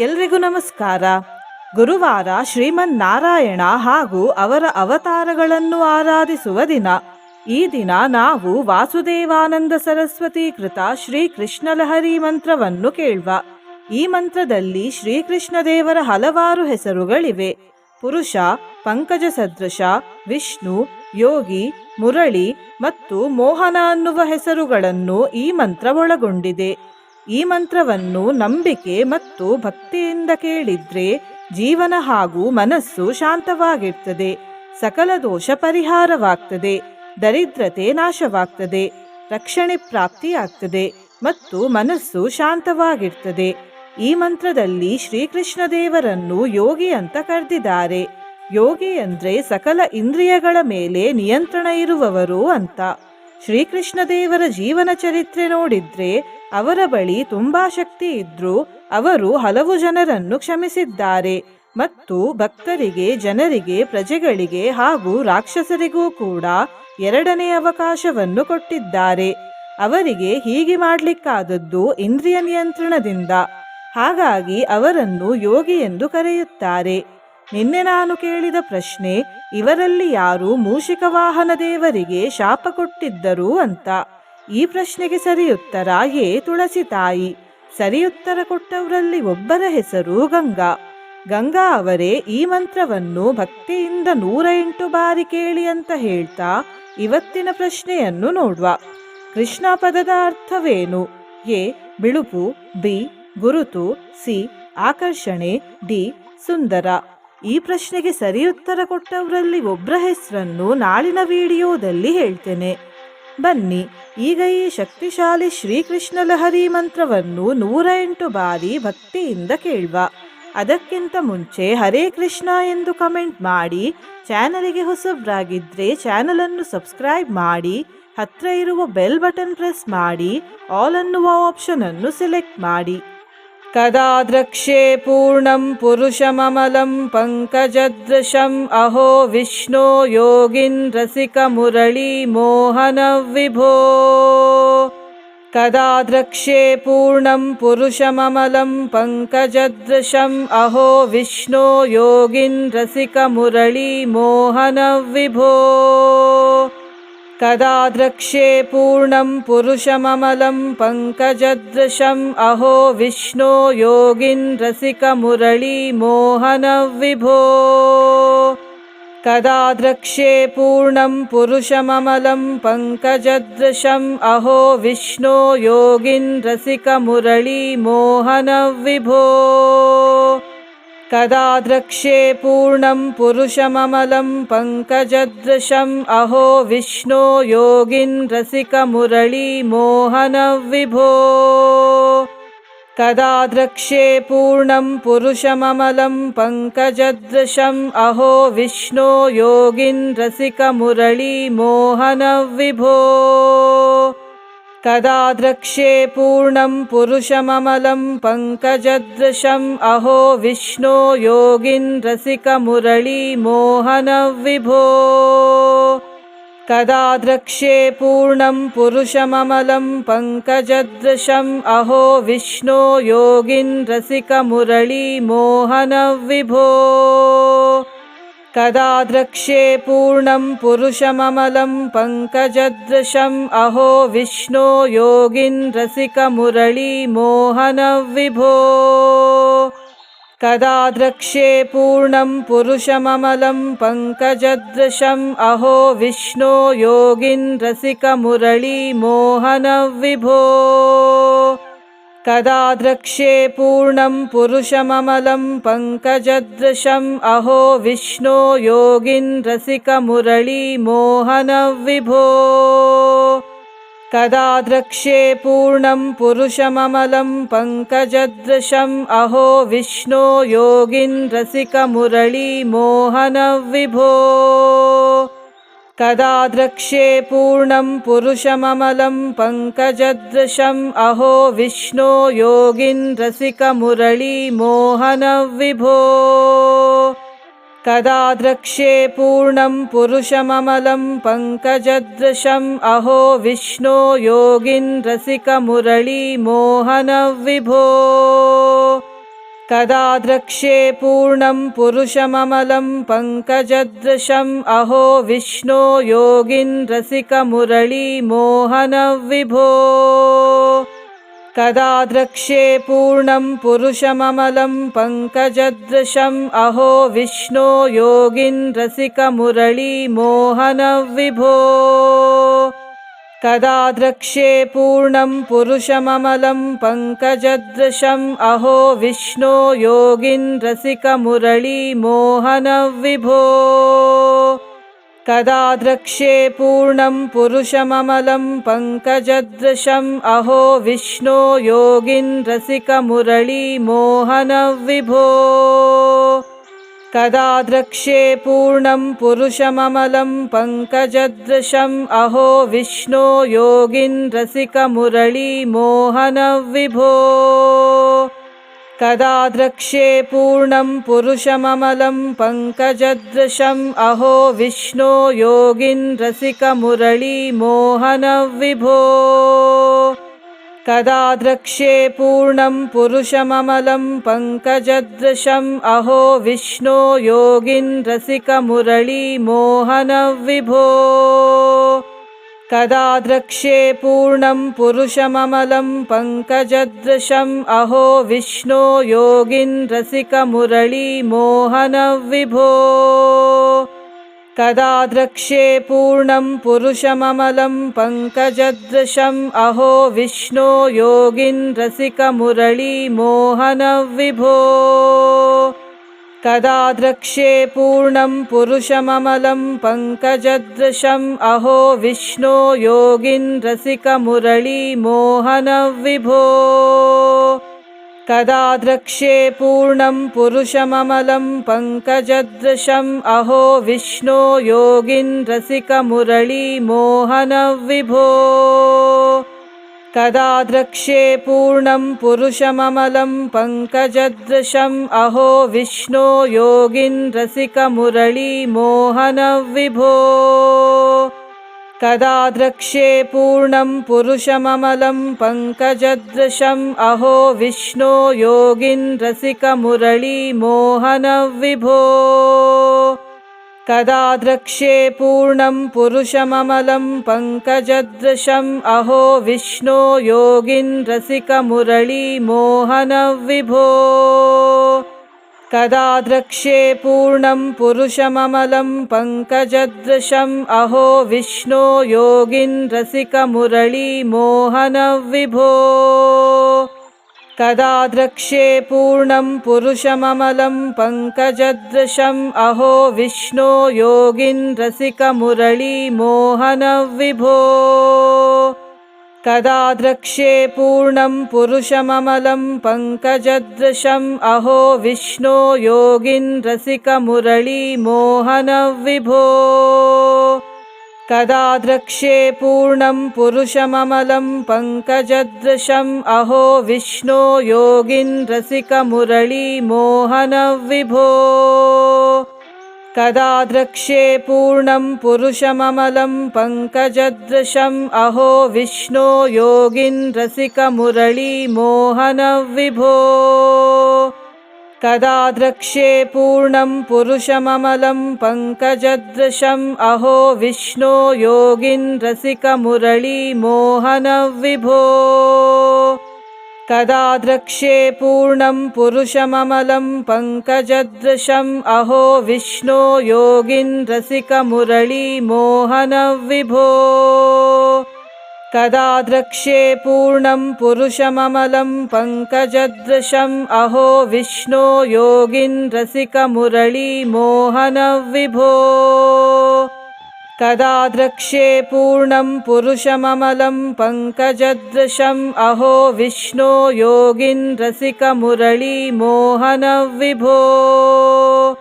ಎಲ್ರಿಗೂ ನಮಸ್ಕಾರ. ಗುರುವಾರ ಶ್ರೀಮನ್ನಾರಾಯಣ ಹಾಗೂ ಅವರ ಅವತಾರಗಳನ್ನು ಆರಾಧಿಸುವ ದಿನ. ಈ ದಿನ ನಾವು ವಾಸುದೇವಾನಂದ ಸರಸ್ವತಿ ಕೃತ ಶ್ರೀ ಕೃಷ್ಣಲಹರಿ ಮಂತ್ರವನ್ನು ಕೇಳುವ. ಈ ಮಂತ್ರದಲ್ಲಿ ಶ್ರೀಕೃಷ್ಣ ದೇವರ ಹಲವಾರು ಹೆಸರುಗಳಿವೆ. ಪುರುಷ, ಪಂಕಜ ಸದೃಶ ವಿಷ್ಣು, ಯೋಗಿ, ಮುರಳಿ ಮತ್ತು ಮೋಹನ ಅನ್ನುವ ಹೆಸರುಗಳನ್ನು ಈ ಮಂತ್ರ ಒಳಗೊಂಡಿದೆ. ಈ ಮಂತ್ರವನ್ನು ನಂಬಿಕೆ ಮತ್ತು ಭಕ್ತಿಯಿಂದ ಕೇಳಿದ್ರೆ ಜೀವನ ಹಾಗೂ ಮನಸ್ಸು ಶಾಂತವಾಗಿರ್ತದೆ. ಸಕಲ ದೋಷ ಪರಿಹಾರವಾಗ್ತದೆ. ದರಿದ್ರತೆ ನಾಶವಾಗ್ತದೆ. ರಕ್ಷಣೆ ಪ್ರಾಪ್ತಿಯಾಗ್ತದೆ ಮತ್ತು ಮನಸ್ಸು ಶಾಂತವಾಗಿರ್ತದೆ. ಈ ಮಂತ್ರದಲ್ಲಿ ಶ್ರೀಕೃಷ್ಣ ದೇವರನ್ನು ಯೋಗಿ ಅಂತ ಕರೆದಿದ್ದಾರೆ. ಯೋಗಿ ಅಂದ್ರೆ ಸಕಲ ಇಂದ್ರಿಯಗಳ ಮೇಲೆ ನಿಯಂತ್ರಣ ಇರುವವರು ಅಂತ. ಶ್ರೀಕೃಷ್ಣ ದೇವರ ಜೀವನ ಚರಿತ್ರೆ ನೋಡಿದ್ರೆ ಅವರ ಬಳಿ ತುಂಬಾ ಶಕ್ತಿ ಇದ್ರೂ ಅವರು ಹಲವು ಜನರನ್ನು ಕ್ಷಮಿಸಿದ್ದಾರೆ ಮತ್ತು ಭಕ್ತರಿಗೆ, ಜನರಿಗೆ, ಪ್ರಜೆಗಳಿಗೆ ಹಾಗೂ ರಾಕ್ಷಸರಿಗೂ ಕೂಡ ಎರಡನೇ ಅವಕಾಶವನ್ನು ಕೊಟ್ಟಿದ್ದಾರೆ. ಅವರಿಗೆ ಹೀಗೆ ಮಾಡಲಿಕ್ಕಾದದ್ದು ಇಂದ್ರಿಯ ನಿಯಂತ್ರಣದಿಂದ. ಹಾಗಾಗಿ ಅವರನ್ನು ಯೋಗಿ ಎಂದು ಕರೆಯುತ್ತಾರೆ. ನಿನ್ನೆ ನಾನು ಕೇಳಿದ ಪ್ರಶ್ನೆ, ಇವರಲ್ಲಿ ಯಾರು ಮೂಷಿಕ ವಾಹನ ದೇವರಿಗೆ ಶಾಪ ಕೊಟ್ಟಿದ್ದರು ಅಂತ? ಈ ಪ್ರಶ್ನೆಗೆ ಸರಿಯುತ್ತರ ಏ ತುಳಸಿ ತಾಯಿ? ಸರಿಯುತ್ತರ ಕೊಟ್ಟವರಲ್ಲಿ ಒಬ್ಬರ ಹೆಸರು ಗಂಗಾ. ಗಂಗಾ ಅವರೇ ಈ ಮಂತ್ರವನ್ನು ಭಕ್ತಿಯಿಂದ ನೂರ ಎಂಟು ಬಾರಿ ಕೇಳಿ ಅಂತ ಹೇಳ್ತಾ ಇವತ್ತಿನ ಪ್ರಶ್ನೆಯನ್ನು ನೋಡುವ. ಕೃಷ್ಣ ಪದದ ಅರ್ಥವೇನು? ಎ, ಬಿಳುಪು, ಬಿ, ಗುರುತು, ಸಿ, ಆಕರ್ಷಣೆ, ಡಿ, ಸುಂದರ. ಈ ಪ್ರಶ್ನೆಗೆ ಸರಿ ಉತ್ತರ ಕೊಟ್ಟವರಲ್ಲಿ ಒಬ್ಬರ ಹೆಸರನ್ನು ನಾಳಿನ ವಿಡಿಯೋದಲ್ಲಿ ಹೇಳ್ತೇನೆ. ಬನ್ನಿ. ಈಗ ಈ ಶಕ್ತಿಶಾಲಿ ಶ್ರೀಕೃಷ್ಣ ಲಹರಿ ಮಂತ್ರವನ್ನು ನೂರ ಎಂಟು ಬಾರಿ ಭಕ್ತಿಯಿಂದ ಕೇಳುವ. ಅದಕ್ಕಿಂತ ಮುಂಚೆ ಹರೇ ಕೃಷ್ಣ ಎಂದು ಕಮೆಂಟ್ ಮಾಡಿ, ಚಾನಲಿಗೆ ಹೊಸಬ್ರಾಗಿದ್ದರೆ ಚಾನಲನ್ನು ಸಬ್ಸ್ಕ್ರೈಬ್ ಮಾಡಿ, ಹತ್ರ ಇರುವ ಬೆಲ್ ಬಟನ್ ಪ್ರೆಸ್ ಮಾಡಿ, ಆಲ್ ಅನ್ನುವ ಆಪ್ಷನನ್ನು ಸೆಲೆಕ್ಟ್ ಮಾಡಿ. कदा द्रक्ष्ये पूर्णं पुरुषममलं पङ्कजदृशम्। अहो विष्णो योगिन् रसिकमुरलि कदा द्रक्ष्ये पूर्णं पुरुषममलं पङ्कजदृशम्। अहो विष्णो योगिन् रसिकमुरली कदा द्रक्ष्ये पूर्णं पुरुषममलं पङ्कजदृशम् अहो विष्णो योगिन् रसिकमुरळीमोहनविभो। कदा द्रक्ष्ये पूर्णं पुरुषममलं पङ्कजदृशम् अहो विष्णो योगिन् रसिकमुरळीमोहनविभो कदा द्रक्ष्ये पूर्णं पुरुषममलं पङ्कजदृशम् अहो विष्णो योगिन् रसिकमुरळीमोहनविभो। कदा द्रक्ष्ये पूर्णं पुरुषममलं पङ्कजदृशम् अहो विष्णो योगिन् रसिकमुरळीमोहनविभो कदा द्रक्ष्ये पूर्णं पुरुषममलं पङ्कजदृशम्। अहो विष्णो योगिन् रसिकमुरळीमोहनविभो। कदा द्रक्ष्ये पूर्णं पुरुषममलं पङ्कजदृशम्। अहो विष्णो योगिन् रसिकमुरळीमोहनविभो कदा द्रक्ष्ये पूर्णं पुरुषममलं पङ्कजदृशम् अहो विष्णो योगिन् रसिकमुरळीमोहनविभो। कदा द्रक्ष्ये पूर्णं पुरुषममलं पङ्कजदृशम् अहो विष्णो योगिन् रसिकमुरळीमोहनविभो कदा द्रक्ष्ये पूर्णं पुरुषममलं पङ्कजदृशम्। अहो विष्णो योगिन् रसिकमुरळीमोहनविभो। कदा द्रक्ष्ये पूर्णं पुरुषममलं पङ्कजदृशम्। अहो विष्णो योगिन् रसिकमुरळीमोहनविभो कदा द्रक्ष्ये पूर्णं पुरुषममलं पङ्कजदृशम् अहो विष्णो योगिन् रसिकमुरळीमोहनविभो। कदा द्रक्ष्ये पूर्णं पुरुषममलं पङ्कजदृशम् अहो विष्णो योगिन् रसिकमुरळीमोहनविभो कदा द्रक्ष्ये पूर्णं पुरुषममलं पङ्कजदृशम् अहो विष्णो योगिन् रसिकमुरळीमोहनविभो। कदा द्रक्ष्ये पूर्णं पुरुषममलं पङ्कजदृशम् अहो विष्णो योगिन् रसिकमुरळीमोहनविभो कदा द्रक्ष्ये पूर्णं पुरुषममलं पङ्कजदृशम्। अहो विष्णो योगिन् रसिकमुरळीमोहनविभो। कदा द्रक्ष्ये पूर्णं पुरुषममलं पङ्कजदृशम्। अहो विष्णो योगिन् रसिकमुरळीमोहनविभो कदा द्रक्ष्ये पूर्णं पुरुषममलं पङ्कजदृशम्। अहो विष्णो योगिन् रसिकमुरळीमोहनविभो कदा द्रक्ष्ये पूर्णं पुरुषममलं पङ्कजदृशम्। अहो विष्णो योगिन् रसिकमुरळीमोहनविभो कदा द्रक्ष्ये पूर्णं पुरुषममलं पङ्कजदृशम् अहो विष्णो योगिन् रसिकमुरळीमोहनविभो। कदा द्रक्ष्ये पूर्णं पुरुषममलं पङ्कजदृशम् अहो विष्णो योगिन् रसिकमुरळीमोहनविभो कदा द्रक्ष्ये पूर्णं पुरुषममलं पङ्कजदृशम् अहो विष्णो योगिन् रसिकमुरळीमोहनविभो। कदा द्रक्ष्ये पूर्णं पुरुषममलं पङ्कजदृशम् अहो विष्णो योगिन् रसिकमुरळीमोहनविभो कदा द्रक्ष्ये पूर्णं पुरुषममलं पङ्कजदृशम् अहो विष्णो योगिन् रसिकमुरळीमोहनविभो। कदा द्रक्ष्ये पूर्णं पुरुषममलं पङ्कजदृशम् अहो विष्णो योगिन् रसिकमुरळीमोहनविभो कदा द्रक्ष्ये पूर्णं पुरुषममलं पङ्कजदृशम्। अहो विष्णो योगिन् रसिकमुरळीमोहनविभो। कदा द्रक्ष्ये पूर्णं पुरुषममलं पङ्कजदृशम्। अहो विष्णो योगिन् रसिकमुरळीमोहनविभो कदा द्रक्ष्ये पूर्णं पुरुषममलं पङ्कजदृशम्। अहो विष्णो योगिन् रसिकमुरळीमोहनविभो। कदा द्रक्ष्ये पूर्णं पुरुषममलं पङ्कजदृशम्। अहो विष्णो योगिन् रसिकमुरळीमोहनविभो कदा द्रक्ष्ये पूर्णं पुरुषममलं पङ्कजदृशम् अहो विष्णो योगिन् रसिकमुरळीमोहनविभो। कदा द्रक्ष्ये पूर्णं पुरुषममलं पङ्कजदृशम् अहो विष्णो योगिन् रसिकमुरळीमोहनविभो कदा द्रक्ष्ये पूर्णं पुरुषममलं पङ्कजदृशम् अहो विष्णो योगिन् रसिकमुरळीमोहनविभो। कदा द्रक्ष्ये पूर्णं पुरुषममलं पङ्कजदृशम् अहो विष्णो योगिन् रसिकमुरळीमोहनविभो कदा द्रक्ष्ये पूर्णं पुरुषममलं पङ्कजदृशम् अहो विष्णो योगिन् रसिकमुरळीमोहनविभो। कदा द्रक्ष्ये पूर्णं पुरुषममलं पङ्कजदृशम् अहो विष्णो योगिन् रसिकमुरळीमोहनविभो कदा द्रक्ष्ये पूर्णं पुरुषममलं पङ्कजदृशम् अहो विष्णो योगिन् रसिकमुरळीमोहनविभो।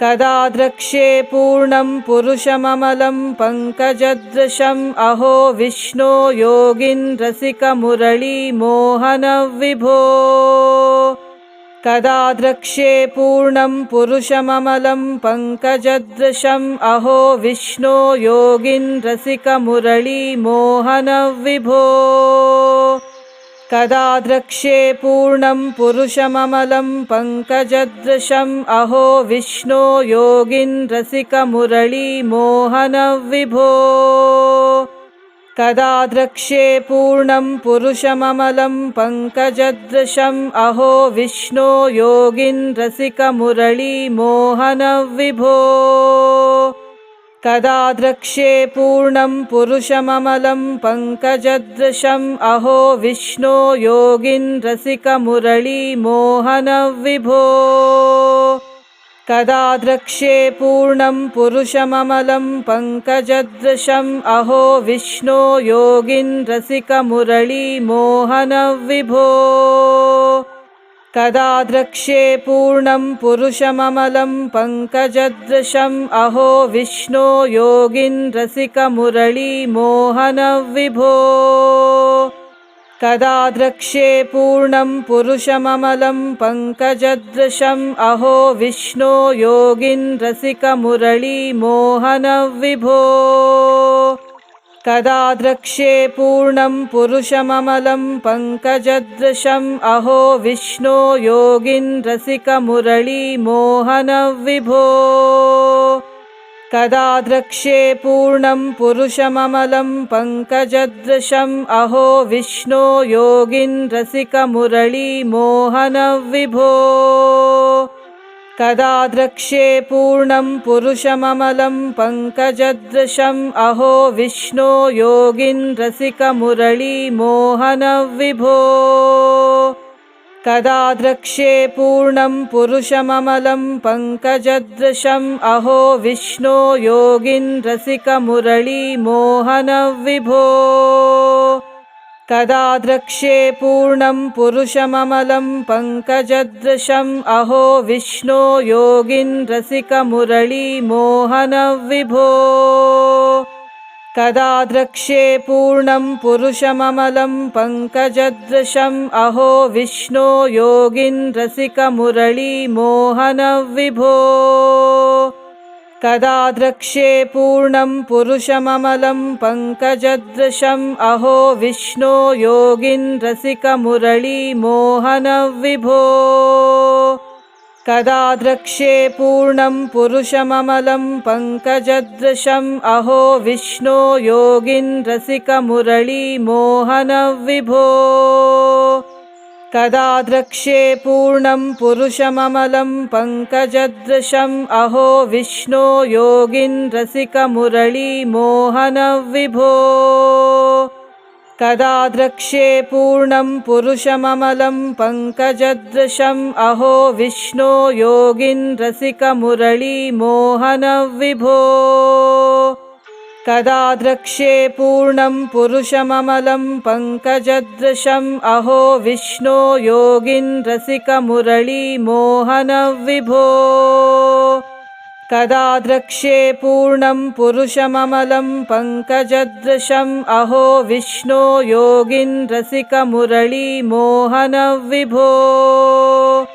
कदा द्रक्ष्ये पूर्णं पुरुषममलं पङ्कजदृशम् अहो विष्णो योगिन् रसिकमुरळीमोहनविभो कदा द्रक्ष्ये पूर्णं पुरुषममलं पङ्कजदृशम्। अहो विष्णो योगिन् रसिकमुरळीमोहनविभो। कदा द्रक्ष्ये पूर्णं पुरुषममलं पङ्कजदृशम्। अहो विष्णो योगिन् रसिकमुरळीमोहनविभो कदा द्रक्ष्ये पूर्णं पुरुषममलं पङ्कजदृशम्। अहो विष्णो योगिन् रसिकमुरळीमोहनविभो। कदा द्रक्ष्ये पूर्णं पुरुषममलं पङ्कजदृशम्। अहो विष्णो योगिन् रसिकमुरळीमोहनविभो कदा द्रक्ष्ये पूर्णं पुरुषममलं पङ्कजदृशम् अहो विष्णो योगिन् कदा द्रक्ष्ये पूर्णं पुरुषममलं पङ्कजदृशम् अहो विष्णो योगिन् कदा द्रक्ष्ये पूर्णं पुरुषममलं पङ्कजदृशम् अहो विष्णो योगिन् रसिकमुरळीमोहनविभो। कदा द्रक्ष्ये पूर्णं पुरुषममलं पङ्कजदृशम् अहो विष्णो योगिन् रसिकमुरळीमोहनविभो कदा द्रक्ष्ये पूर्णं पुरुषममलं पङ्कजदृशम् अहो विष्णो योगिन् रसिकमुरळीमोहनविभो। कदा द्रक्ष्ये पूर्णं पुरुषममलं पङ्कजदृशम् अहो विष्णो योगिन् रसिकमुरळीमोहनविभो कदा द्रक्ष्ये पूर्णं पुरुषममलं पङ्कजदृशम्। अहो विष्णो योगिन् रसिकमुरळीमोहनविभो। कदा द्रक्ष्ये पूर्णं पुरुषममलं पङ्कजदृशम्। अहो विष्णो योगिन् रसिकमुरळीमोहनविभो कदा द्रक्ष्ये पूर्णं पुरुषममलं पङ्कजदृशम्। अहो विष्णो योगिन् रसिकमुरळीमोहनविभो। कदा द्रक्ष्ये पूर्णं पुरुषममलं पङ्कजदृशम्। अहो विष्णो योगिन् रसिकमुरळीमोहनविभो कदा द्रक्ष्ये पूर्णं पुरुषममलं पङ्कजदृशम् अहो विष्णो योगिन् रसिकमुरळीमोहनविभो। कदा द्रक्ष्ये पूर्णं पुरुषममलं पङ्कजदृशम् अहो विष्णो योगिन् रसिकमुरळीमोहनविभो कदा द्रक्ष्ये पूर्णं पुरुषममलं पङ्कजदृशम् अहो विष्णो योगिन् रसिकमुरळीमोहनविभो। कदा द्रक्ष्ये पूर्णं पुरुषममलं पङ्कजदृशम् अहो विष्णो योगिन् रसिकमुरळीमोहनविभो कदा द्रक्ष्ये पूर्णं पुरुषममलं पङ्कजदृशम् अहो विष्णो योगिन् रसिकमुरळीमोहनविभो।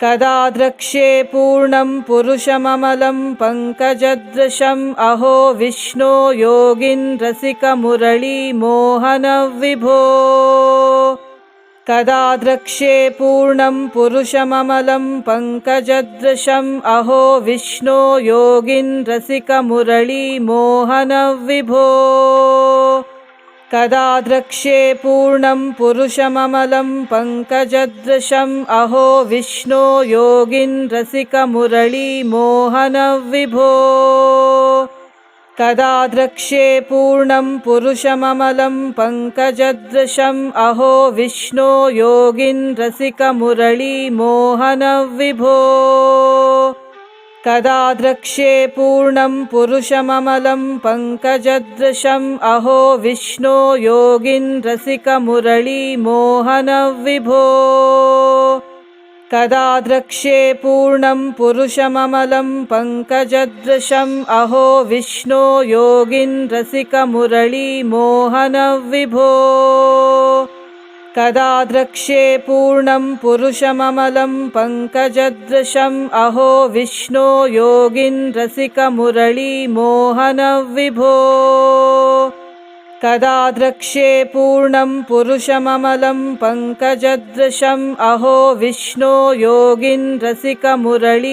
कदा द्रक्ष्ये पूर्णं पुरुषममलं पङ्कजदृशम् अहो विष्णो योगिन् रसिकमुरळीमोहनविभो कदा द्रक्ष्ये पूर्णं पुरुषममलं पङ्कजदृशम् अहो विष्णो योगिन् रसिकमुरळीमोहनविभो। कदा द्रक्ष्ये पूर्णं पुरुषममलं पङ्कजदृशम् अहो विष्णो योगिन् रसिकमुरळीमोहनविभो कदा द्रक्ष्ये पूर्णं पुरुषममलं पङ्कजदृशम्। अहो विष्णो योगिन् रसिकमुरळीमोहनविभो। कदा द्रक्ष्ये पूर्णं पुरुषममलं पङ्कजदृशम्। अहो विष्णो योगिन् रसिकमुरळीमोहनविभो कदा द्रक्ष्ये पूर्णं पुरुषममलं पङ्कजदृशम्। अहो विष्णो योगिन् रसिकमुरळीमोहनविभो कदा द्रक्ष्ये पूर्णं पुरुषममलं पङ्कजदृशम्। अहो विष्णो योगिन् रसिकमुरळीमोहनविभो कदा द्रक्ष्ये पूर्णं पुरुषममलं पङ्कजदृशम्। अहो विष्णो योगिन् रसिकमुरळीमोहनविभो।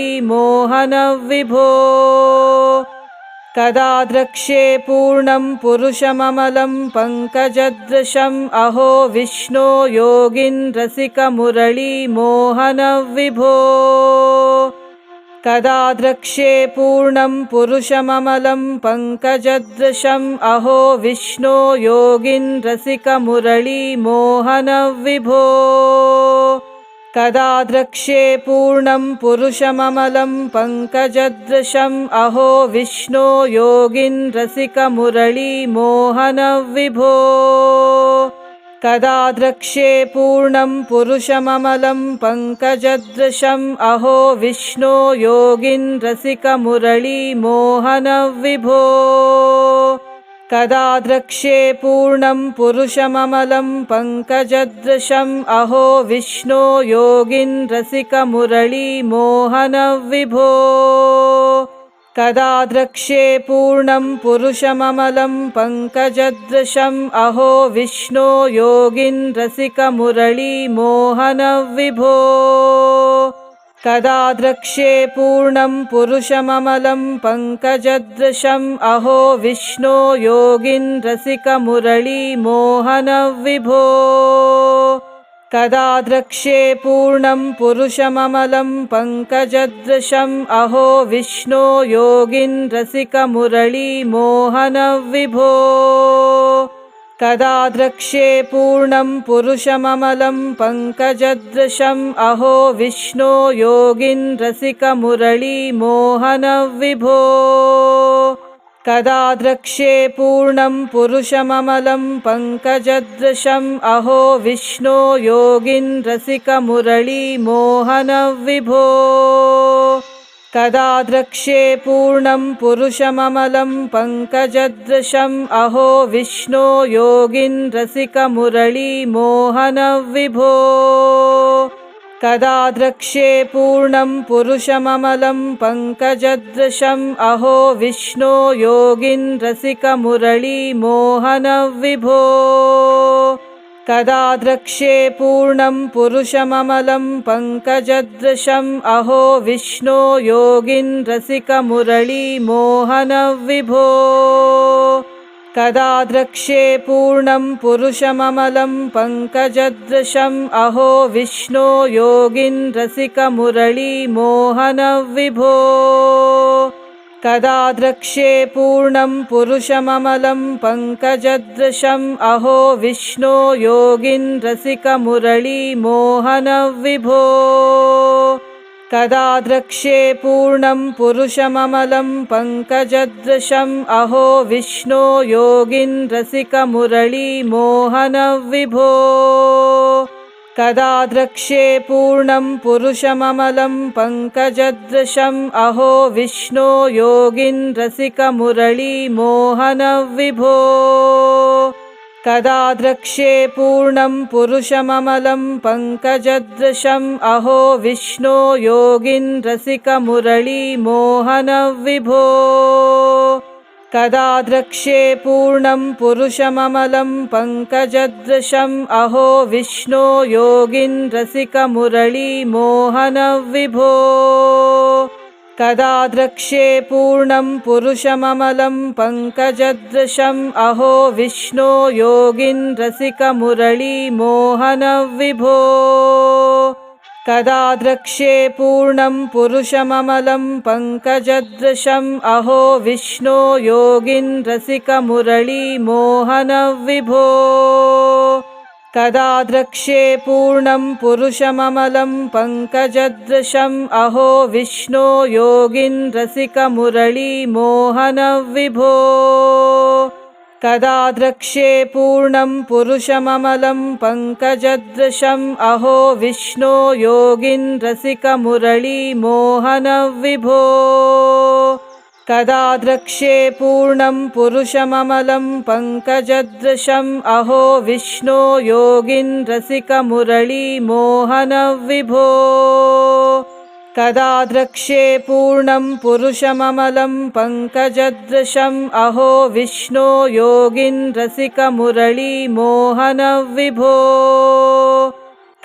कदा द्रक्ष्ये पूर्णं पुरुषममलं पङ्कजदृशम्। अहो विष्णो योगिन् रसिकमुरळीमोहनविभो कदा द्रक्ष्ये पूर्णं पुरुषममलं पङ्कजदृशम् अहो विष्णो योगिन् रसिकमुरळीमोहनविभो। कदा द्रक्ष्ये पूर्णं पुरुषममलं पङ्कजदृशम् अहो विष्णो योगिन् रसिकमुरळीमोहनविभो कदा द्रक्ष्ये पूर्णं पुरुषममलं पङ्कजदृशम् अहो विष्णो योगिन् रसिकमुरळीमोहनविभो। कदा द्रक्ष्ये पूर्णं पुरुषममलं पङ्कजदृशम् अहो विष्णो योगिन् रसिकमुरळीमोहनविभो कदा द्रक्ष्ये पूर्णं पुरुषममलं पङ्कजदृशम्। अहो विष्णो योगिन् रसिकमुरळीमोहनविभो। कदा द्रक्ष्ये पूर्णं पुरुषममलं पङ्कजदृशम्। अहो विष्णो योगिन् रसिकमुरळीमोहनविभो कदा द्रक्ष्ये पूर्णं पुरुषममलं पङ्कजदृशम् अहो विष्णो योगिन् रसिकमुरळीमोहनविभो। कदा द्रक्ष्ये पूर्णं पुरुषममलं पङ्कजदृशम् अहो विष्णो योगिन् रसिकमुरळीमोहनविभो कदा द्रक्ष्ये पूर्णं पुरुषममलं पङ्कजदृशम्। अहो विष्णो योगिन् रसिकमुरळीमोहनविभो। कदा द्रक्ष्ये पूर्णं पुरुषममलं पङ्कजदृशम्। अहो विष्णो योगिन् रसिकमुरळीमोहनविभो कदा द्रक्ष्ये पूर्णं पुरुषममलं पङ्कजदृशम् अहो विष्णो योगिन् रसिकमुरळीमोहनविभो। कदा द्रक्ष्ये पूर्णं पुरुषममलं पङ्कजदृशम् अहो विष्णो योगिन् रसिकमुरळीमोहनविभो कदा द्रक्ष्ये पूर्णं पुरुषममलं पङ्कजदृशम् अहो विष्णो योगिन् रसिकमुरळीमोहनविभो। कदा द्रक्ष्ये पूर्णं पुरुषममलं पङ्कजदृशम् अहो विष्णो योगिन् रसिकमुरळीमोहनविभो कदा द्रक्ष्ये पूर्णं पुरुषममलं पङ्कजदृशम् अहो विष्णो योगिन् रसिकमुरळीमोहनविभो। कदा द्रक्ष्ये पूर्णं पुरुषममलं पङ्कजदृशम् अहो विष्णो योगिन् रसिकमुरळीमोहनविभो कदा द्रक्ष्ये पूर्णं पुरुषममलं पङ्कजदृशम्। अहो विष्णो योगिन् रसिकमुरळीमोहनविभो। कदा द्रक्ष्ये पूर्णं पुरुषममलं पङ्कजदृशम्। अहो विष्णो योगिन् रसिकमुरळीमोहनविभो कदा द्रक्ष्ये पूर्णं पुरुषममलं पङ्कजदृशम्। अहो विष्णो योगिन् रसिकमुरळीमोहनविभो कदा द्रक्ष्ये पूर्णं पुरुषममलं पङ्कजदृशम्। अहो विष्णो योगिन् रसिकमुरळीमोहनविभो कदा द्रक्ष्ये पूर्णं पुरुषममलं पङ्कजदृशम् अहो विष्णो योगिन् रसिकमुरळीमोहनविभो। कदा द्रक्ष्ये पूर्णं पुरुषममलं पङ्कजदृशम् अहो विष्णो योगिन् रसिकमुरळीमोहनविभो कदा द्रक्ष्ये पूर्णं पुरुषममलं पङ्कजदृशम्। अहो विष्णो योगिन् रसिकमुरळीमोहनविभो। कदा द्रक्ष्ये पूर्णं पुरुषममलं पङ्कजदृशम्। अहो विष्णो योगिन्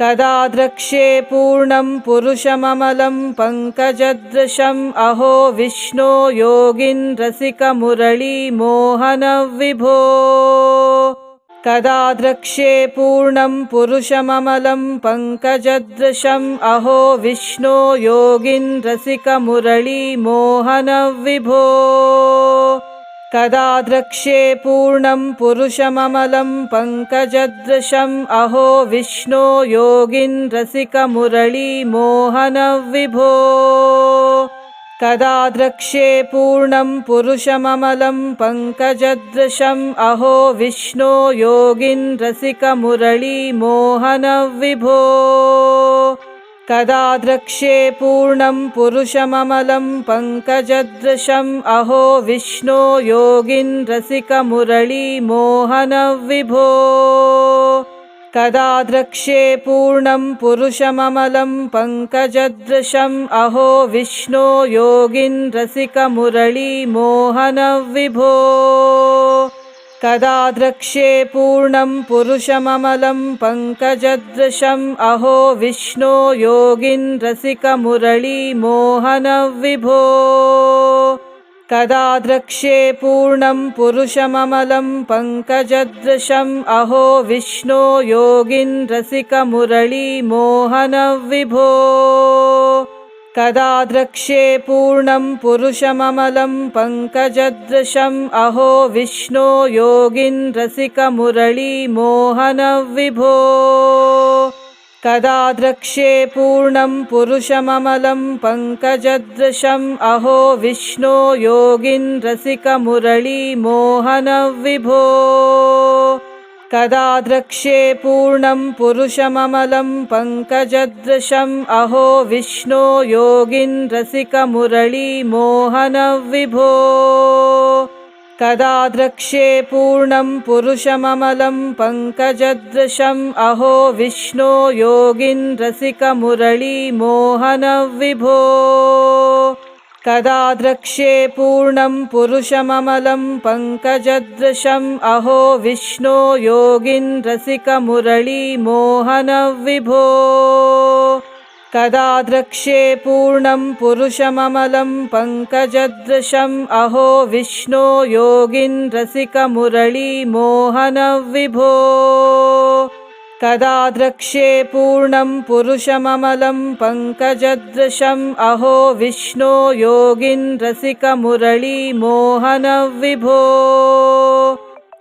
कदा द्रक्ष्ये पूर्णं पुरुषममलं पङ्कजदृशम् अहो विष्णो योगिन् रसिकमुरळीमोहनविभो। कदा द्रक्ष्ये पूर्णं पुरुषममलं पङ्कजदृशम् अहो विष्णो योगिन् रसिकमुरळीमोहनविभो कदा द्रक्ष्ये पूर्णं पुरुषममलं पङ्कजदृशम्। अहो विष्णो योगिन् रसिकमुरळीमोहनविभो। कदा द्रक्ष्ये पूर्णं पुरुषममलं पङ्कजदृशम्। अहो विष्णो योगिन् रसिकमुरळीमोहनविभो कदा द्रक्ष्ये पूर्णं पुरुषममलं पङ्कजदृशम् अहो विष्णो योगिन् रसिकमुरळीमोहनविभो। कदा द्रक्ष्ये पूर्णं पुरुषममलं पङ्कजदृशम् अहो विष्णो योगिन् रसिकमुरळीमोहनविभो कदा द्रक्ष्ये पूर्णं पुरुषममलं पङ्कजदृशम्। अहो विष्णो योगिन् रसिकमुरळीमोहनविभो। कदा द्रक्ष्ये पूर्णं पुरुषममलं पङ्कजदृशम्। अहो विष्णो योगिन् रसिकमुरळीमोहनविभो कदा द्रक्ष्ये पूर्णं पुरुषममलं पङ्कजदृशम्। अहो विष्णो योगिन् रसिकमुरळीमोहनविभो। कदा द्रक्ष्ये पूर्णं पुरुषममलं पङ्कजदृशम्। अहो विष्णो योगिन् रसिकमुरळीमोहनविभो कदा द्रक्ष्ये पूर्णं पुरुषममलं पङ्कजदृशम् अहो विष्णो योगिन् रसिकमुरळीमोहनविभो। कदा द्रक्ष्ये पूर्णं पुरुषममलं पङ्कजदृशम् अहो विष्णो योगिन् रसिकमुरळीमोहनविभो कदा द्रक्ष्ये पूर्णं पुरुषममलं पङ्कजदृशम् अहो विष्णो योगिन् रसिकमुरळीमोहनविभो। कदा द्रक्ष्ये पूर्णं पुरुषममलं पङ्कजदृशम् अहो विष्णो योगिन् रसिकमुरळीमोहनविभो कदा द्रक्ष्ये पूर्णं पुरुषममलं पङ्कजदृशम्। अहो विष्णो योगिन् रसिकमुरळीमोहनविभो।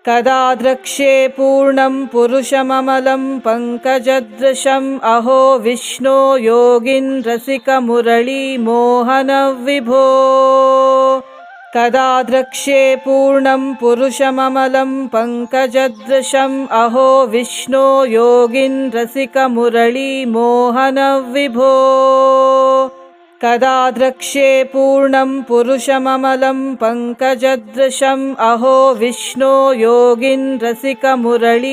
कदा द्रक्ष्ये पूर्णं पुरुषममलं पङ्कजदृशम्। अहो विष्णो योगिन् रसिकमुरळीमोहनविभो कदा द्रक्ष्ये पूर्णं पुरुषममलं पङ्कजदृशम्। अहो विष्णो योगिन् रसिकमुरळीमोहनविभो। कदा द्रक्ष्ये पूर्णं पुरुषममलं पङ्कजदृशम्। अहो विष्णो योगिन् रसिकमुरळीमोहनविभो